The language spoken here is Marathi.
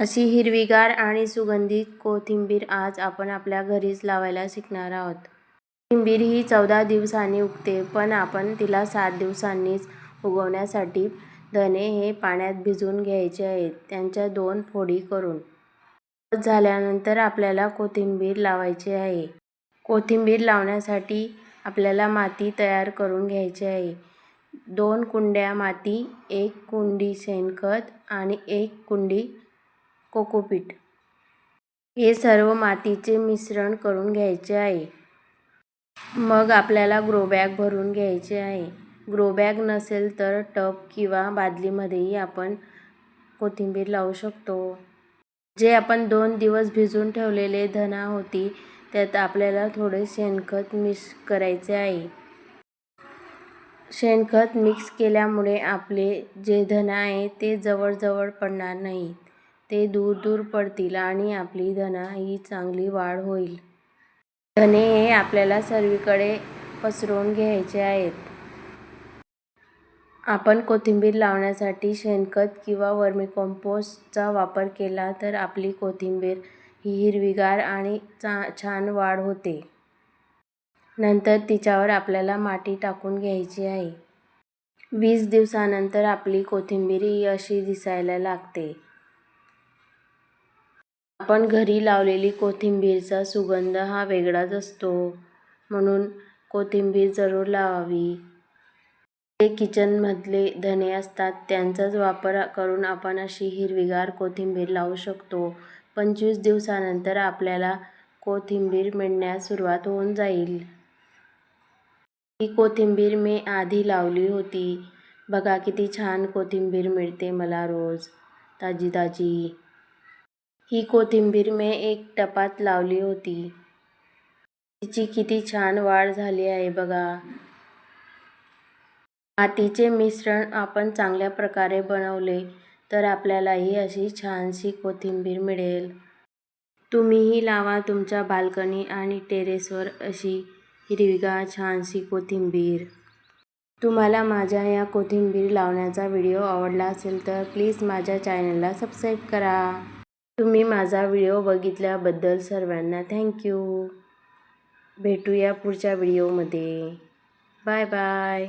अशी हिरवीगार आणि सुगंधित कोथिंबीर आज आपण आपल्या घरीच लावायला शिकणार आहोत. कोथिंबीर ही चौदा दिवसांनी उगते पण आपण तिला सात दिवसांनीच उगवण्यासाठी धने हे पाण्यात भिजवून घ्यायचे आहेत. त्यांच्या दोन फोडी करून. झाल्यानंतर आपल्याला कोथिंबीर लावायची आहे. कोथिंबीर लावण्यासाठी आपल्याला माती तयार करून घ्यायची आहे. दोन कुंड्या माती एक कुंडी शेणखत आणि एक कुंडी कोकोपीट. हे सर्व मातीचे मिश्रण करून घ्यायचे आहे. मग आपल्याला ग्रोबॅग भरून घ्यायचे आहे. ग्रोबॅग नसेल तर टब किंवा बादलीमध्येही आपण कोथिंबीर लावू शकतो. जे आपण दोन दिवस भिजून ठेवलेले धना होती त्यात आपल्याला थोडे शेणखत मिक्स करायचे आहे. शेणखत मिक्स केल्यामुळे आपले जे धना आहे ते जवळजवळ पडणार नाही ते दूर दूर पडतील आणि आपली धना ही चांगली वाढ होईल. धने हे आपल्याला सर्वीकडे पसरवून घ्यायचे आहेत. आपण कोथिंबीर लावण्यासाठी शेणखत किंवा वर्मी वापर केला तर आपली कोथिंबीर ही हिरवीगार आणि चा छान वाढ होते. नंतर तिच्यावर आपल्याला माती टाकून घ्यायची आहे. वीस दिवसानंतर आपली कोथिंबीर ही अशी दिसायला लागते. आपण घरी लावलेली कोथिंबीरचा सुगंध हा वेगळाच असतो म्हणून कोथिंबीर जरूर लावावी. जे किचनमधले धने असतात त्यांचाच वापर करून आपण अशी हिरवीगार कोथिंबीर लावू शकतो. पंचवीस दिवसानंतर आपल्याला कोथिंबीर मिळण्यास सुरुवात होऊन जाईल. ही कोथिंबीर मी आधी लावली होती. बघा किती छान कोथिंबीर मिळते मला रोज. ताजी ताजी. ही कोथिंबीर मी एक टपात लावली होती. तिची किती छान वाढ झाली आहे बघा. मातीचे मिश्रण आपण चांगल्या प्रकारे बनवले तर आपल्यालाही अशी छानशी कोथिंबीर मिळेल. तुम्हीही लावा तुमच्या बाल्कनी आणि टेरेसवर अशी हिरवीगार छानशी कोथिंबीर. तुम्हाला माझ्या या कोथिंबीर लावण्याचा व्हिडिओ आवडला असेल तर प्लीज माझ्या चॅनलला सबस्क्राईब करा. तुम्ही माझा व्हिडिओ बघितल्याबद्दल सर्वांना थँक्यू भेटूया पुढच्या व्हिडिओमध्ये. Bye bye